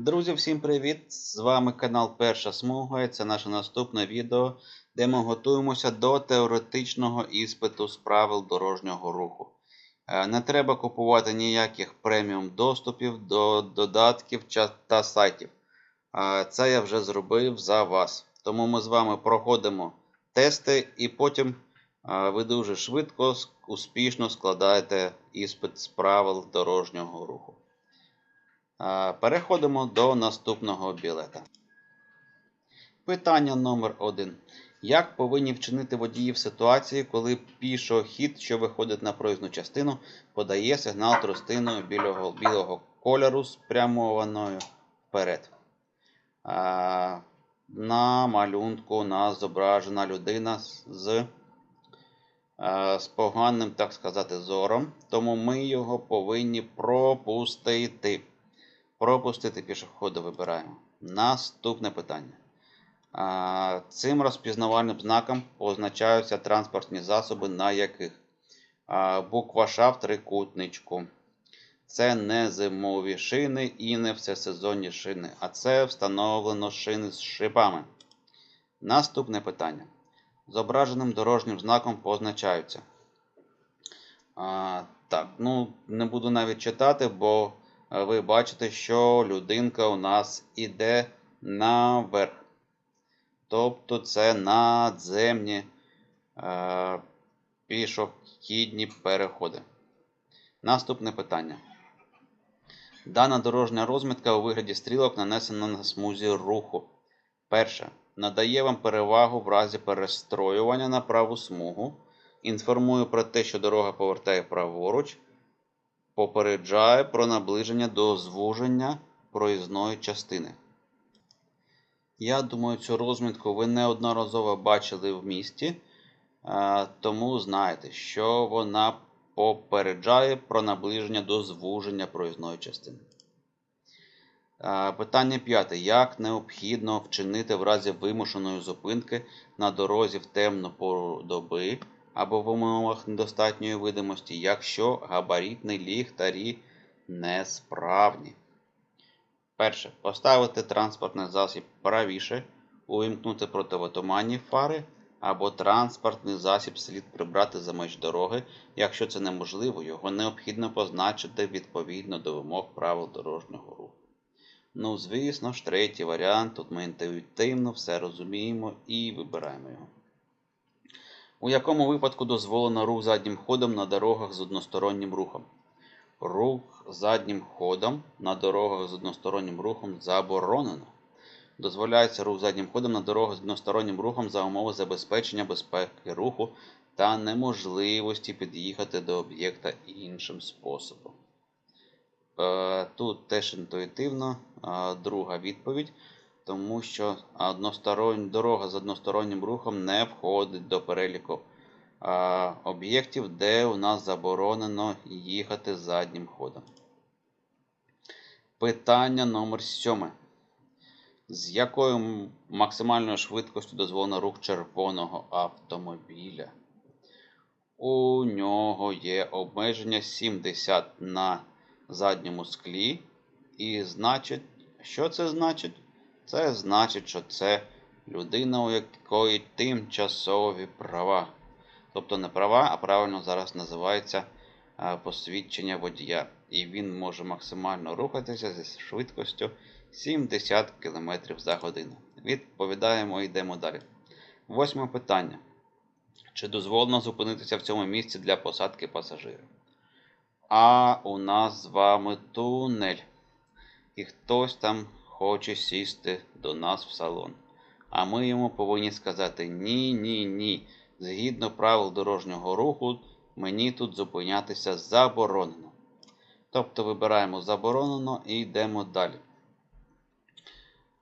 Друзі, всім привіт! З вами канал Перша Смуга і це наше наступне відео, де ми готуємося до теоретичного іспиту з правил дорожнього руху. Е, Не треба купувати ніяких преміум доступів до додатків та сайтів. Е, Це я вже зробив за вас. Тому ми з вами проходимо тести і потім е, ви дуже швидко, успішно складаєте іспит з правил дорожнього руху. Переходимо до наступного білета. Питання номер 1. Як повинні вчинити водії в ситуації, коли пішохід, що виходить на проїзну частину, подає сигнал тростиною білого, білого кольору спрямованою вперед? А, На малюнку у нас зображена людина з, а, з поганим, так сказати, зором, тому ми його повинні пропустити. Пропустити пішохода вибираємо. Наступне питання. Цим розпізнавальним знаком позначаються транспортні засоби, на яких буква Ш в трикутничку. Це не зимові шини і не всесезонні шини, а це встановлено шини з шипами. Наступне питання. Зображеним дорожнім знаком позначаються. А, так, ну не буду навіть читати, бо ви бачите, що людинка у нас іде наверх. Тобто це надземні е, пішохідні переходи. Наступне питання. Дана дорожня розмітка у вигляді стрілок нанесена на смузі руху. Перше. Надає вам перевагу в разі перестроювання на праву смугу. Інформує про те, що дорога повертає праворуч попереджає про наближення до звуження проїзної частини. Я думаю, цю розмітку ви неодноразово бачили в місті, е, тому знаєте, що вона попереджає про наближення до звуження проїзної частини. Е, Питання п'яте. Як необхідно вчинити в разі вимушеної зупинки на дорозі в темну пору доби або в умовах недостатньої видимості, якщо габаритні ліхтарі несправні? Перше. Поставити транспортний засіб правіше, увімкнути противотуманні фари, або транспортний засіб слід прибрати за меж дороги. Якщо це неможливо, його необхідно позначити відповідно до вимог правил дорожнього руху. Ну, звісно ж, третій варіант. Тут ми інтуїтивно все розуміємо і вибираємо його. У якому випадку дозволено рух заднім ходом на дорогах з одностороннім рухом? Рух заднім ходом на дорогах з одностороннім рухом заборонено. Дозволяється рух заднім ходом на дорогах з одностороннім рухом за умови забезпечення безпеки руху та неможливості під'їхати до об'єкта іншим способом. Е, Тут теж інтуїтивно е, друга відповідь, тому що дорога з одностороннім рухом не входить до переліку об'єктів, де у нас заборонено їхати заднім ходом. Питання номер 7. З якою максимальною швидкістю дозволено рух червоного автомобіля? У нього є обмеження 70 на задньому склі. І значить, що це значить? Це значить, що це людина, у якої тимчасові права. Тобто не права, а правильно зараз називається посвідчення водія. І він може максимально рухатися зі швидкістю 70 км за годину. Відповідаємо йдемо далі. Восьме питання. Чи дозволено зупинитися в цьому місці для посадки пасажирів? А у нас з вами тунель. І хтось там хоче сісти до нас в салон. А ми йому повинні сказати ні, ні, ні. Згідно правил дорожнього руху, мені тут зупинятися заборонено. Тобто вибираємо заборонено і йдемо далі.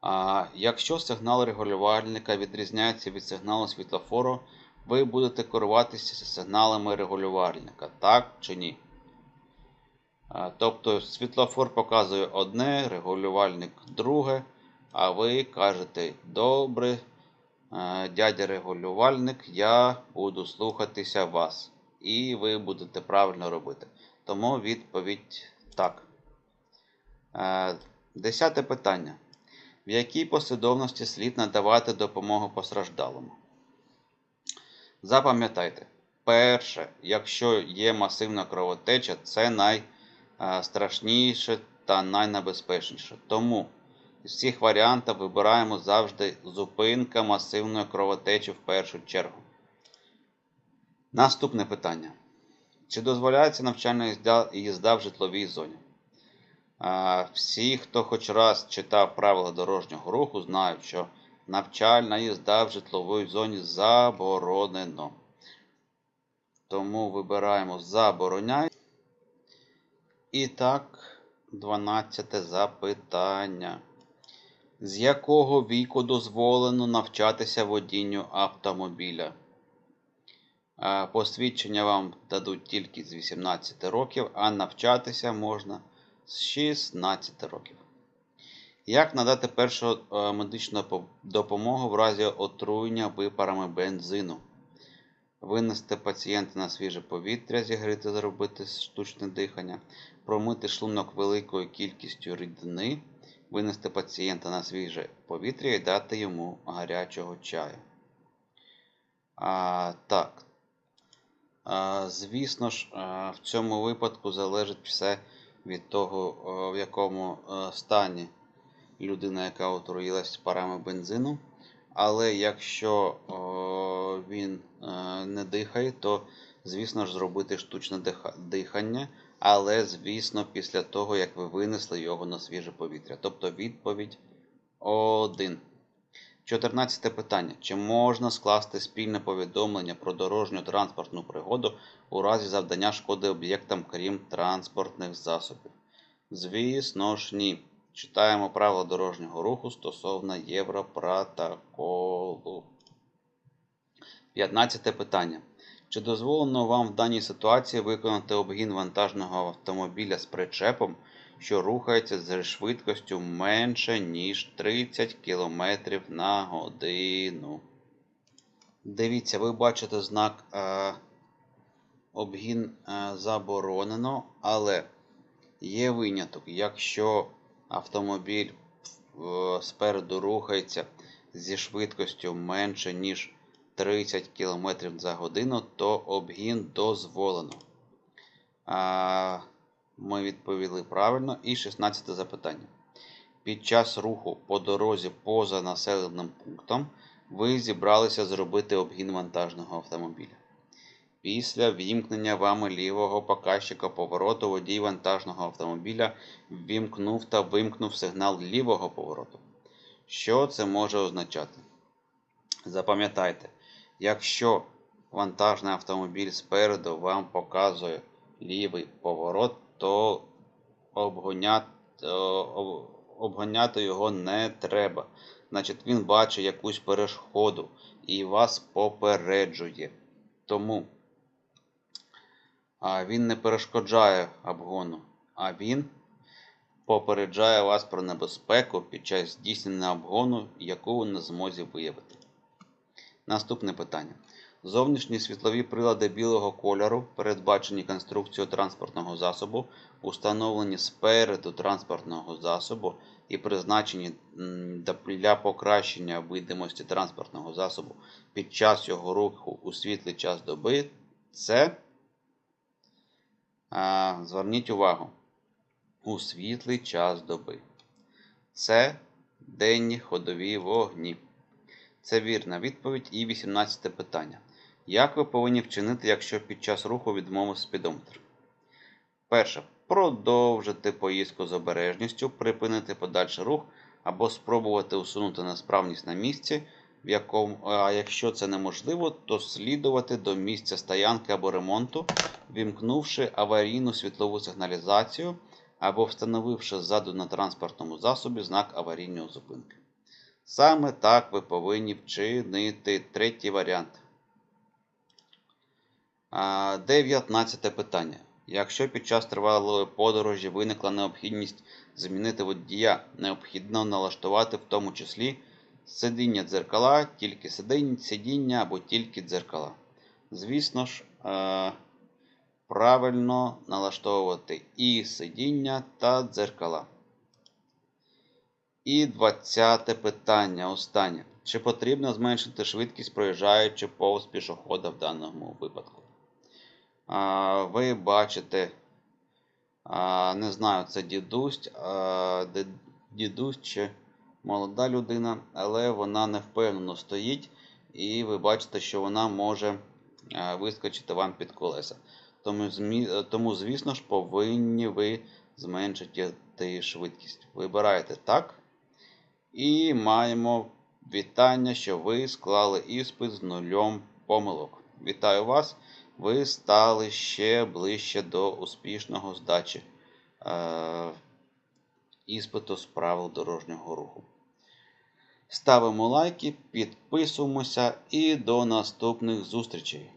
А, якщо сигнал регулювальника відрізняється від сигналу світлофору, ви будете керуватися сигналами регулювальника, так чи ні? Тобто світлофор показує одне, регулювальник друге, а ви кажете, добре, дядя регулювальник, я буду слухатися вас. І ви будете правильно робити. Тому відповідь так. Десяте питання. В якій послідовності слід надавати допомогу постраждалому? Запам'ятайте, перше, якщо є масивна кровотеча, це найстрашніше та найнебезпечніше. Тому з всіх варіантів вибираємо завжди зупинка масивної кровотечі в першу чергу. Наступне питання. Чи дозволяється навчальна їзда, в житловій зоні? Всі, хто хоч раз читав правила дорожнього руху, знають, що навчальна їзда в житловій зоні заборонено. Тому вибираємо забороняй. І так, 12 запитання. З якого віку дозволено навчатися водінню автомобіля? Е, Посвідчення вам дадуть тільки з 18 років, а навчатися можна з 16 років. Як надати першу е, медичну допомогу в разі отруєння випарами бензину? Винести пацієнта на свіже повітря, зігріти, зробити штучне дихання, промити шлунок великою кількістю рідини, винести пацієнта на свіже повітря і дати йому гарячого чаю. А, так. А, звісно ж, а, в цьому випадку залежить все від того, а, в якому а, стані людина, яка отруїлась парами бензину. Але якщо о, він е, не дихає, то, звісно ж, зробити штучне дихання, але, звісно, після того, як ви винесли його на свіже повітря. Тобто відповідь 1. 14 питання. Чи можна скласти спільне повідомлення про дорожню транспортну пригоду у разі завдання шкоди об'єктам, крім транспортних засобів? Звісно ж, ні. Читаємо правила дорожнього руху стосовно Європротоколу. 15 питання. Чи дозволено вам в даній ситуації виконати обгін вантажного автомобіля з причепом, що рухається з швидкістю менше, ніж 30 км на годину? Дивіться, ви бачите знак е, обгін е, заборонено, але є виняток, якщо автомобіль е, спереду рухається зі швидкістю менше, ніж 30 км за годину, то обгін дозволено. А, ми відповіли правильно. І 16 запитання. Під час руху по дорозі поза населеним пунктом ви зібралися зробити обгін вантажного автомобіля. Після вімкнення вами лівого показчика повороту водій вантажного автомобіля ввімкнув та вимкнув сигнал лівого повороту. Що це може означати? Запам'ятайте, якщо вантажний автомобіль спереду вам показує лівий поворот, то обгоняти, обгоняти його не треба. Значить, він бачить якусь перешкоду і вас попереджує. Тому він не перешкоджає обгону, а він попереджає вас про небезпеку під час здійснення обгону, яку ви не змозі виявити. Наступне питання. Зовнішні світлові прилади білого кольору, передбачені конструкцією транспортного засобу, установлені спереду транспортного засобу і призначені для покращення видимості транспортного засобу під час його руху у світлий час доби. Це а, зверніть увагу у світлий час доби. Це денні ходові вогні. Це вірна відповідь і 18 питання. Як ви повинні вчинити, якщо під час руху відмовив спідометр? Перше. Продовжити поїздку з обережністю, припинити подальший рух або спробувати усунути несправність на місці, в якому, а якщо це неможливо, то слідувати до місця стоянки або ремонту, вімкнувши аварійну світлову сигналізацію або встановивши ззаду на транспортному засобі знак аварійної зупинки. Саме так ви повинні вчинити третій варіант. 19 питання. Якщо під час тривалої подорожі виникла необхідність змінити водія, необхідно налаштувати в тому числі сидіння дзеркала, тільки сидіння, або тільки дзеркала. Звісно ж, е, правильно налаштовувати і сидіння та дзеркала. І двадцяте питання, останнє. Чи потрібно зменшити швидкість, проїжджаючи повз пішохода в даному випадку? А, ви бачите, а, не знаю, це дідусь, а, дідусь чи молода людина, але вона не впевнено стоїть, і ви бачите, що вона може вискочити вам під колеса. Тому, тому, звісно ж, повинні ви зменшити швидкість. Вибираєте так. І маємо вітання, що ви склали іспит з нульом помилок. Вітаю вас! Ви стали ще ближче до успішного здачі е, іспиту з правил дорожнього руху. Ставимо лайки, підписуємося і до наступних зустрічей!